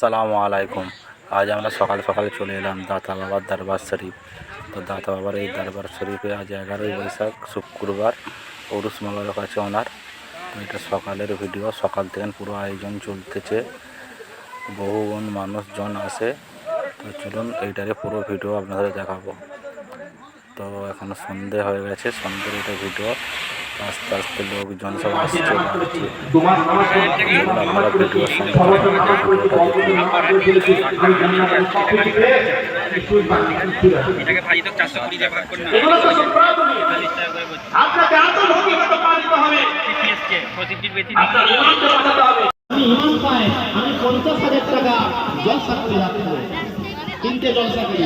সালামু আলাইকুম। আজ আমরা সকাল সকালে চলে এলাম দাতা বাবার দরবার শরীফ। তো দাতা বাবার এই দরবার শরীফে আজ এগারোই বৈশাখ, শুক্রবার পৌরুষ মঙ্গল কাছে ওনার তো এটা সকালের ভিডিও, সকাল থেকে পুরো আয়োজন চলতেছে। বহুজন মানুষজন আসে। তো চলুন এইটারে পুরো ভিডিও আপনাদের দেখাবো। তো এখন সন্ধে হয়ে গেছে, সন্ধ্যের এটা ভিডিও। আস্তে আস্তে লোকজন সব আসছে বাড়ছে চলুন আপনারা ভিডিওর সঙ্গে ভিডিওটা দেখুন। এটাকে ভাজি তো চারশো কুড়ি টাকা ভাগ করে না এগুলো তো সম্প্রদায় চল্লিশ টাকা করে বলছি আপনাকে আত্মভূমিগত পালিত হবে ফিফটি এসছে পঁচিশটির বেশি আপনার ইমানকে বাঁচাতে হবে আমি ইমান পাই আমি পঞ্চাশ হাজার টাকা জলসা করে রাখব তিনটে জলসা করি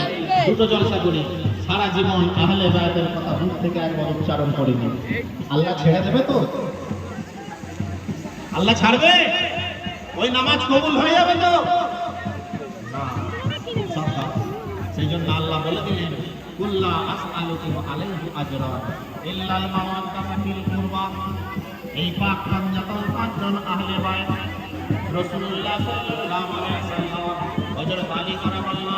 দুটো জলসা করি সারা জীবন আহলে বায়াতের কথা মুখ থেকে একবার উচ্চারণ করিনি। আল্লাহ ছেড়ে দেবে তো? আল্লাহ ছাড়বে? ওই নামাজ কবুল হয়ে যাবে তো? সেই জন্য আল্লাহ বলে দিলেন, কুল্লা আসআলুকুম আলাইহি আজরা ইল্লাল মাওয়াদ্দাতা ফিল কুরবা। এই পাক পাঞ্জাতন পাঁচজন আহলে বাইত রাসূলুল্লাহ সাল্লাল্লাহু আলাইহি সাল্লাম হযরত আলী কারামাল্লাহু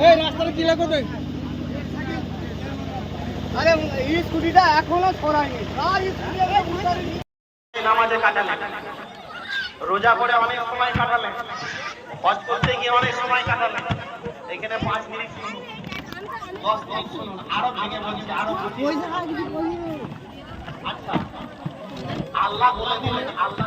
কি আরে এই রোজা করে অনেক সময় কাটালেন হজ করতে গিয়ে অনেক সময় কাটালেন এখানে পাঁচ মিনিট শুনুন। দশ মিনিট শুনুন। আরও ভেঙে আরও আচ্ছা। আল্লাহ বলে দিলেন আল্লাহ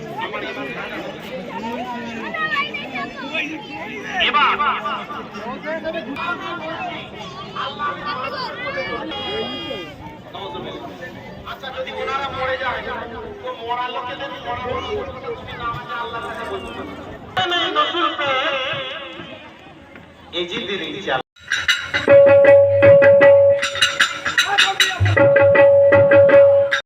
আচ্ছা যদি ওনারা মরে যায় তো মরা লোকেদের মরা তুমি না আমাকে আল্লাহর কাছে বলতে এই যে দিন